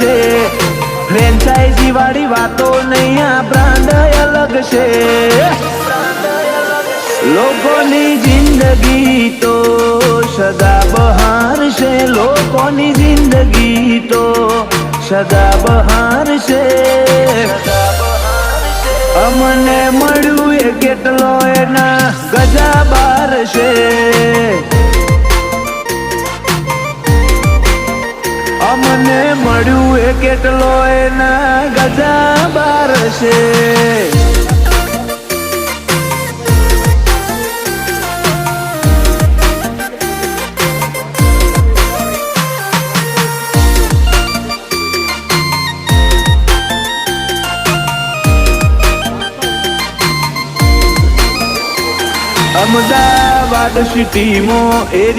છે. ફ્રેન્ચાઇઝી વાળી વાતો નહીં, આ બ્રાન્ડ અલગ છે. લોકોની જિંદગી તો સદા બહાર છે. લોકોની જિંદગી તો સદા બહાર છે. અમને મળ્યું અમને મળ્યું એ કેટલો એના ગજા બાર છે. અમદાવાદ સિટીમાં એરિયા